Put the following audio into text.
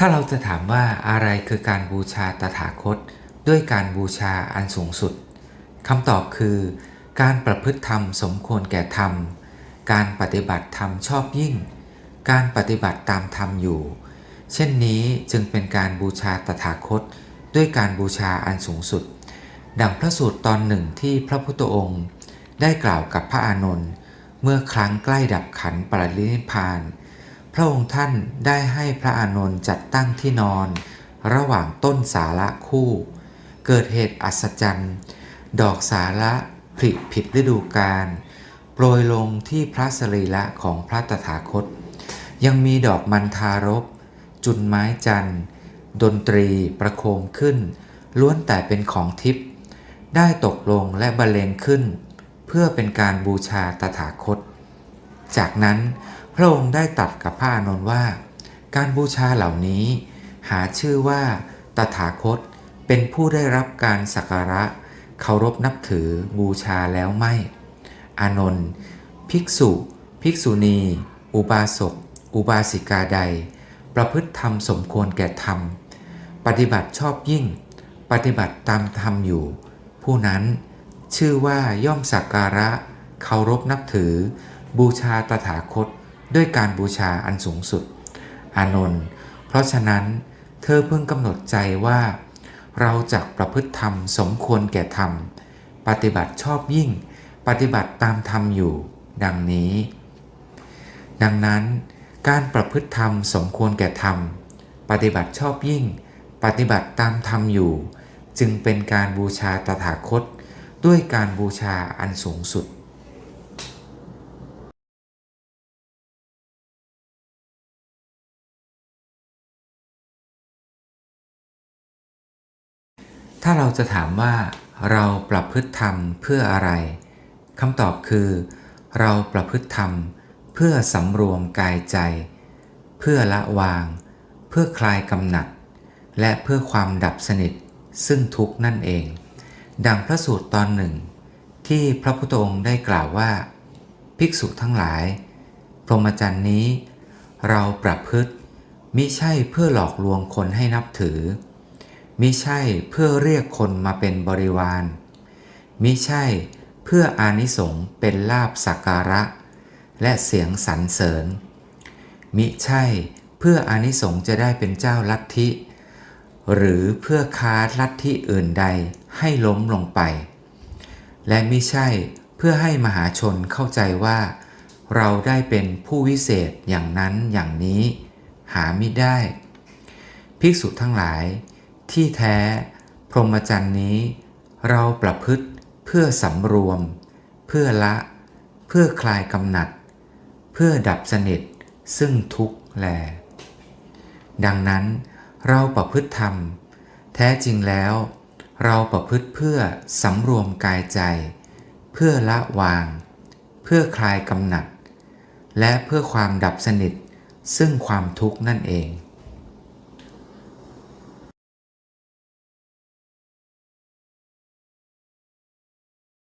ถ้าเราจะถามว่าอะไรคือการบูชาตถาคต ด้วยการบูชาอันสูงสุดคำตอบคือ การประพฤติธรรมสมควรแก่ธรรม การปฏิบัติธรรมชอบยิ่ง การปฏิบัติตามธรรมอยู่ เช่นนี้จึงเป็นการบูชาตถาคต ด้วยการบูชาอันสูงสุด ดังพระสูตรตอนหนึ่งที่พระพุทธองค์ ได้กล่าวกับพระอานนท์เมื่อครั้งใกล้ดับขันปรินิพาน ระองค์ท่านได้ให้พระอานนท์จัดตั้งที่นอน ระหว่างต้นสาระคู่ เกิดเหตุอัศจรรย์ ดอกสาระผลิผิดฤดูกาลโปรยลงที่พระสรีระของพระตถาคต ยังมีดอกมันทารกจุนไม้จันทร์ ดนตรีประโคมขึ้น ล้วนแต่เป็นของทิพย์ได้ตกลงและบรรเลงขึ้น เพื่อเป็นการบูชาตถาคต จากนั้น พระองค์ได้ตรัดกับพระอานนท์ว่า การบูชาเหล่านี้ หาชื่อว่าตถาคตเป็นผู้ได้รับการสักการะเคารพนับถือบูชาแล้วไม่ อานนท์ภิกษุ ภิกษุณี อุบาสก อุบาสิกาใด ประพฤติธรรมสมควรแก่ธรรม ปฏิบัติชอบยิ่ง ปฏิบัติตามธรรมอยู่ ผู้นั้นชื่อว่าย่อมสักการะเคารพนับถือ บูชาตถาคต ด้วยการบูชาอันสูงสุด อานนท์เพราะฉะนั้นเธอเพิ่งกำหนดใจว่า เราจะประพฤติธรรมสมควรแก่ธรรม ปฏิบัติชอบยิ่ง ปฏิบัติตามธรรมอยู่ ดังนี้ ดังนั้น การประพฤติธรรมสมควรแก่ธรรม ปฏิบัติชอบยิ่ง ปฏิบัติตามธรรมอยู่ จึงเป็นการบูชาตถาคต ด้วยการบูชาอันสูงสุด ถ้าเราจะถามว่าเราประพฤติธรรมเพื่ออะไรคำตอบคือ เราประพฤติธรรมเพื่อสำรวมกายใจ เพื่อละวาง เพื่อคลายกำหนัด และเพื่อความดับสนิทซึ่งทุกนั่นเอง ดังพระสูตรตอนหนึ่ง ที่พระพุทธองค์ได้กล่าวว่า ภิกษุทั้งหลาย พรหมจรรย์นี้ เราประพฤติมิใช่เพื่อหลอกลวงคนให้นับถือ มิใช่เพื่อเรียกคนมาเป็นบริวาร มิใช่เพื่ออานิสงส์เป็นลาบสักการะ และเสียงสรรเสริญ มิใช่เพื่ออานิสงส์จะได้เป็นเจ้าลัทธิ หรือเพื่อค้าลัทธิอื่นใดให้ล้มลงไป และมิใช่เพื่อให้มหาชนเข้าใจว่า เราได้เป็นผู้วิเศษอย่างนั้นอย่างนี้ หาไม่ได้ ภิกษุทั้งหลาย ที่แท้ พรหมจรรย์นี้ เราประพฤติเพื่อสำรวม เพื่อละ เพื่อคลายกำหนัด เพื่อดับสนิทซึ่งทุกข์แล ดังนั้นเราประพฤติธรรม แท้จริงแล้ว เราประพฤติเพื่อสำรวมกายใจ เพื่อละวาง เพื่อคลายกำหนัด และเพื่อความดับสนิทซึ่งความทุกข์นั่นเอง